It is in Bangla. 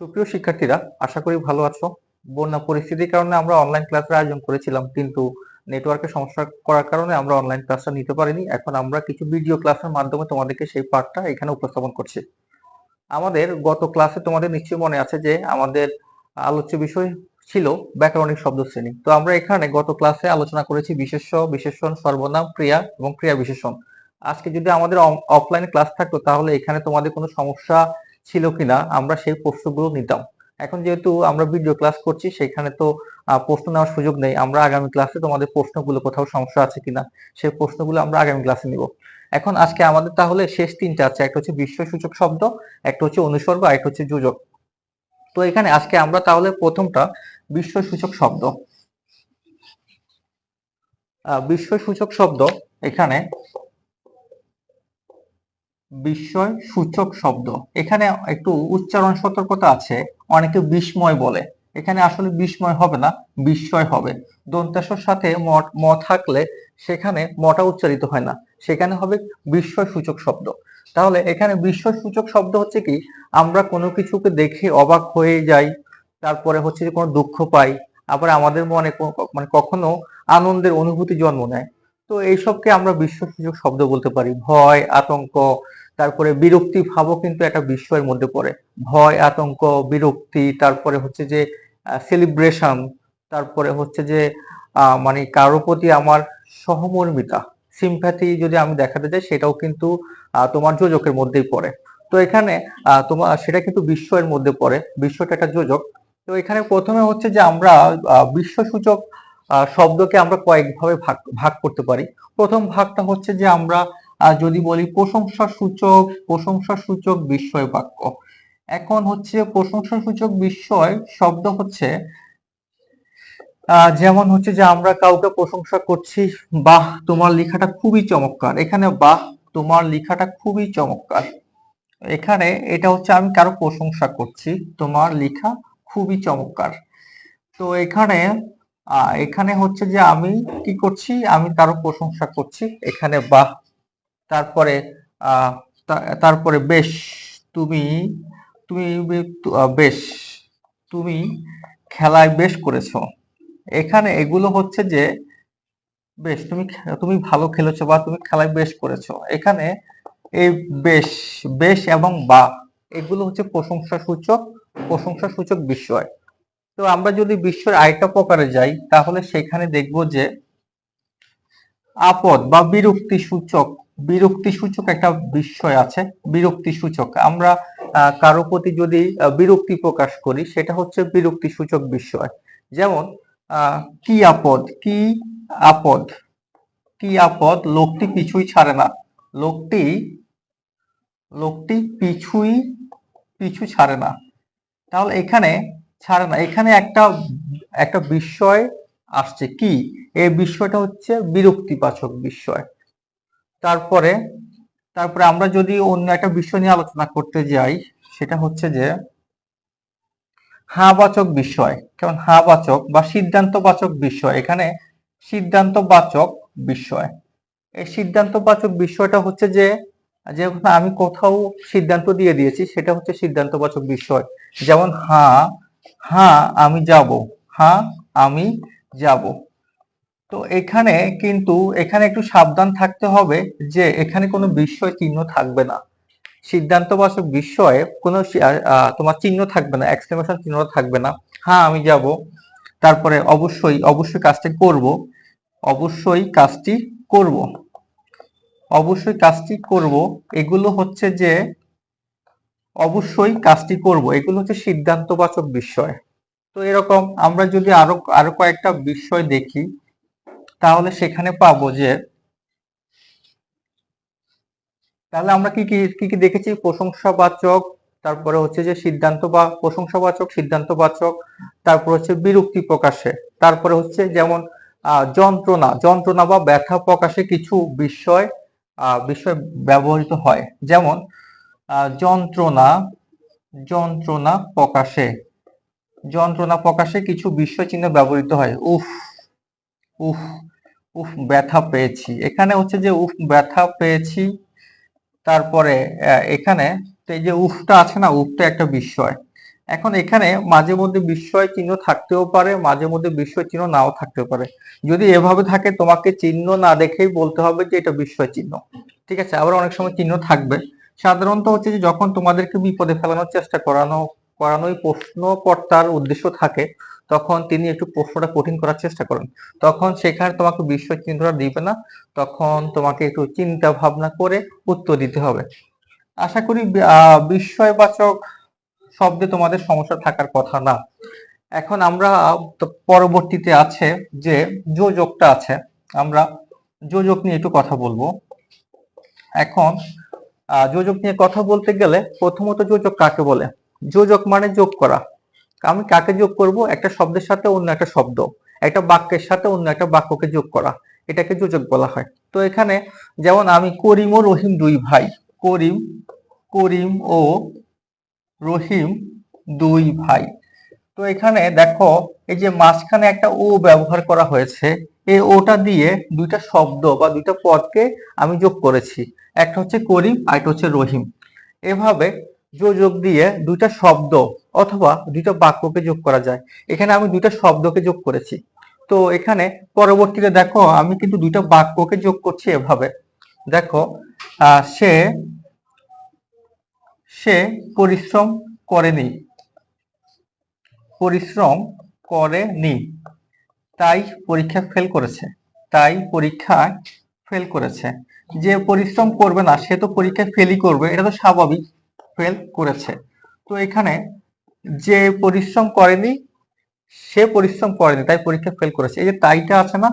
সুপ্রিয় শিক্ষার্থীরা, আশা করি ভালো আছো। বন্যা পরিস্থিতির কারণে আমরা অনলাইন ক্লাসের আয়োজন করেছিলাম, কিন্তু নেটওয়ার্কের সমস্যা করার কারণে আমরা অনলাইন ক্লাসটা নিতে পারিনি। এখন আমরা কিছু ভিডিও ক্লাসের মাধ্যমে তোমাদেরকে সেই পার্টটা এখানে উপস্থাপন করছি। আমাদের গত ক্লাসে তোমাদের নিশ্চয়ই মনে আছে যে আমাদের আলোচ্য বিষয় ছিল ব্যাকরণিক শব্দ শ্রেণি তো আমরা এখানে গত ক্লাসে আলোচনা করেছি বিশেষ্য, বিশেষণ, সর্বনাম, ক্রিয়া এবং ক্রিয়া বিশেষণ আজকে যদি আমাদের অফলাইন ক্লাস থাকতো, তাহলে এখানে তোমাদের কোনো সমস্যা ছিল কিনা আমরা সেই প্রশ্নগুলো নিতাম। এখন যেহেতু আমরা ভিডিও ক্লাস করছি, সেখানে তো প্রশ্ন নেওয়ার সুযোগ নেই। আমরা আগামী ক্লাসে তোমাদের প্রশ্নগুলো কোথাও সমস্যা আছে কিনা সেই প্রশ্নগুলো আমরা আগামী ক্লাসে নিব। এখন আজকে আমাদের তাহলে শেষ তিনটা আছে, একটা হচ্ছে বিশ্বসূচক শব্দ, একটা হচ্ছে অনুসর্গ, আর একটা হচ্ছে যোজক। তো এখানে আজকে আমরা তাহলে প্রথমটা বিশ্বসূচক শব্দ। বিশ্বসূচক শব্দ এখানে বিস্ময় সূচক শব্দ। এখানে একটু উচ্চারণ সতর্কতা আছে, অনেকে বিস্ময় বলে। এখানে আসলে বিস্ময় হবে না, বিস্ময় হবে। দন্তাসর সাথে ম থাকলে সেখানে মটা উচ্চারিত হয় না। সেখানে হবে বিস্ময় সূচক শব্দ। তাহলে এখানে বিস্ময় সূচক শব্দ হচ্ছে কি, আমরা কোনো কিছুকে দেখে অবাক হয়ে যাই, তারপরে হচ্ছে যে কোনো দুঃখ পাই, আবার আমাদের মনে মানে কখনো আনন্দের অনুভূতি জন্ম নেয়। তো এইসবকে আমরা বিশ্বসূচক শব্দ বলতে পারি। ভয় আতঙ্ক তারপরে বিরক্তি ভাবও কিন্তু একটা বিস্ময়ের মধ্যে পড়ে। ভয় আতঙ্ক বিরক্তি তারপরে হচ্ছে যে সেলিব্রেশন তারপরে হচ্ছে যে মানে কারও প্রতি আমার সহমর্মিতা সিম্প্যাথি যদি আমি দেখাতে যাই সেটাও কিন্তু তোমার যোজকের মধ্যেই পড়ে। তো এখানে তোমার সেটা কিন্তু বিস্ময়ের মধ্যে পড়ে। বিশ্বটা একটা যোজক। তো এখানে প্রথমে হচ্ছে যে আমরা আহ, বিশ্বসূচক শব্দকে আমরা কয়েকভাবে ভাগ ভাগ করতে পারি। প্রথম ভাগটা হচ্ছে যে আমরা যদি বলি প্রশংসা সূচক প্রশংসা সূচক বিস্ময় বাক্য। এখন হচ্ছে প্রশংসা সূচক বিস্ময় শব্দ হচ্ছে যেমন হচ্ছে যে আমরা কাউকে প্রশংসা করছি, বাহ, তোমার লেখাটা খুবই চমৎকার। এখানে বাহ, তোমার লেখাটা খুবই চমৎকার। এখানে এটা হচ্ছে আমি কারও প্রশংসা করছি, তোমার লেখা খুবই চমৎকার। তো এখানে এখানে হচ্ছে যে আমি কি করছি? আমি কারও প্রশংসা করছি। এখানে, বাহ! তারপরে তারপরে বেশ, তুমি তুমি বেশ, তুমি খেলায় বেশ করেছ। এখানে এগুলো হচ্ছে যে, বেশ, তুমি তুমি ভালো খেলেছো বা তুমি খেলায় বেশ করেছ। এখানে এই বেশ বেশ এবং বা, এগুলো হচ্ছে প্রশংসা সূচক প্রশংসা সূচক বিস্ময় তো আমরা যদি বিশ্বের আরেকটা প্রকারে যাই, তাহলে সেখানে দেখব যে আপদ বা বিরক্তি সূচক বিরক্তি সূচক একটা বিষয় আছে বিরক্তি সূচক আমরা কারও প্রতি যদি বিরক্তি প্রকাশ করি, সেটা হচ্ছে বিরক্তি সূচক বিষয় যেমন কি আপদ কি আপদ কি আপদ, লোকটি পিছুই ছাড়ে না। লোকটি লোকটি পিছুই, পিছু ছাড়ে না। তাহলে এখানে ছাড়ে না, এখানে একটা একটা বিষয় আসছে। কি? এই বিষয়টা হচ্ছে বিরক্তিবাচক বিষয় তারপরে তারপরে আমরা যদি অন্য একটা বিষয় নিয়ে আলোচনা করতে যাই, সেটা হচ্ছে যে, হাবাচক বিষয় কারণ হাবাচক বা সিদ্ধান্তবাচক বিষয় এখানে সিদ্ধান্তবাচক বিষয় এই সিদ্ধান্তবাচক বিষয়টা হচ্ছে যে যেমন আমি কোথাও সিদ্ধান্ত দিয়ে দিয়েছি, সেটা হচ্ছে সিদ্ধান্তবাচক বিষয় যেমন হ্যাঁ হ্যাঁ আমি যাব। হ্যাঁ আমি যাব। তো এখানে কিন্তু, এখানে একটু সাবধান থাকতে হবে যে এখানে কোনো বিস্ময় চিহ্ন থাকবে না। সিদ্ধান্তবাচক বিষয়ে কোনো তোমার চিহ্ন থাকবে না এক্সক্লেমেশন চিহ্ন থাকবে না। হ্যাঁ আমি যাব। তারপরে অবশ্যই অবশ্যই কাজটি করব। অবশ্যই কাজটি করব। অবশ্যই কাজটি করব। এগুলো হচ্ছে যে অবশ্যই কাজটি করব। এগুলো হচ্ছে সিদ্ধান্তবাচক বিষয়। তো এরকম আমরা যদি আরও আরও কয়েকটা বিষয় দেখি, তাহলে সেখানে পাবো যে, তাহলে আমরা কি কি কি দেখেছি? প্রশংসাবাচক, তারপরে হচ্ছে যে সিদ্ধান্ত বা, প্রশংসাবাচক, সিদ্ধান্তবাচক, তারপর হচ্ছে বিরক্তি প্রকাশে, তারপরে হচ্ছে যেমন যন্ত্রণা যন্ত্রণা বা ব্যথা প্রকাশে কিছু বিষয় বিষয় ব্যবহৃত হয়। যেমন যন্ত্রণা যন্ত্রণা প্রকাশে। যন্ত্রণা প্রকাশে কিছু বিষয় চিহ্ন ব্যবহৃত হয়। উফ উফ উফ, ব্যথা পেয়েছি। এখানে হচ্ছে যে, উফ, ব্যথা পেয়েছি। তারপরে এখানে এই যে উফটা আছে না, উফটা একটা বিষয় এখন এখানে মাঝে মধ্যে বিস্ময় চিহ্ন থাকতেও পারে, মাঝে মধ্যে বিস্ময় চিহ্ন নাও থাকতে পারে। যদি এভাবে থাকে, তোমাকে চিহ্ন না দেখেই বলতে হবে যে এটা বিস্ময় চিহ্ন ঠিক আছে? আবার অনেক সময় চিহ্ন থাকবে। সাধারণত হচ্ছে যে যখন তোমাদেরকে বিপদে ফেলানোর চেষ্টা করানো, করানোই প্রশ্নকর্তার উদ্দেশ্য থাকে, তখন তিনি একটু প্রশ্নটা কঠিন করার চেষ্টা করেন। তখন সেখানে তোমাকে বিস্ময় চিহ্নটা দিবে না, তখন তোমাকে একটু চিন্তা ভাবনা করে উত্তর দিতে হবে। আশা করি বিস্ময়বাচক শব্দে তোমাদের সমস্যা থাকার কথা না। এখন আমরা পরবর্তীতে আছে যে যোজকটা আছে, আমরা যোজক নিয়ে একটু কথা বলব। এখন যোজক নিয়ে কথা বলতে গেলে প্রথমত যোজক কাকে বলে? যোজক মানে যোগ করা। আমি কাকে যোগ করব? একটা শব্দের সাথে অন্য একটা শব্দ, একটা বাক্যের সাথে অন্য একটা বাক্যকে যোগ করা। এটাকে যোজক বলা হয়। তো এখানে যেমন আমি করিম ও রহিম দুই ভাই, করিম করিম ও রহিম দুই ভাই। তো এখানে দেখো, এই যে মাঝখানে একটা ও ব্যবহার করা হয়েছে এই ওটা দিয়ে দুইটা শব্দ বা দুইটা পদকে আমি যোগ করেছি। একটা হচ্ছে করিম আর একটা হচ্ছে রহিম। এভাবে যোগ দিয়ে দুইটা শব্দ অথবা দুইটা বাক্যকে যোগ করা যায়। এখানে আমি দুইটা শব্দকে যোগ করেছি। তো এখানে পরবর্তীতে দেখো, আমি কিন্তু দুইটা বাক্যকে যোগ করছি এভাবে। দেখো সে সে পরিশ্রম করেনি। পরিশ্রম করেনি। তাই পরীক্ষা ফেল করেছে। তাই পরীক্ষা ফেল করেছে। যে পরিশ্রম করবে না, সে তো পরীক্ষায় ফেলই করবে, এটা তো স্বাভাবিক ফেল করেছে। তো এখানে যে পরিশ্রম করেনি, সে পরিশ্রম করেনি, তাই পরীক্ষা ফেল করেছে। এই যে তাইটা আছে না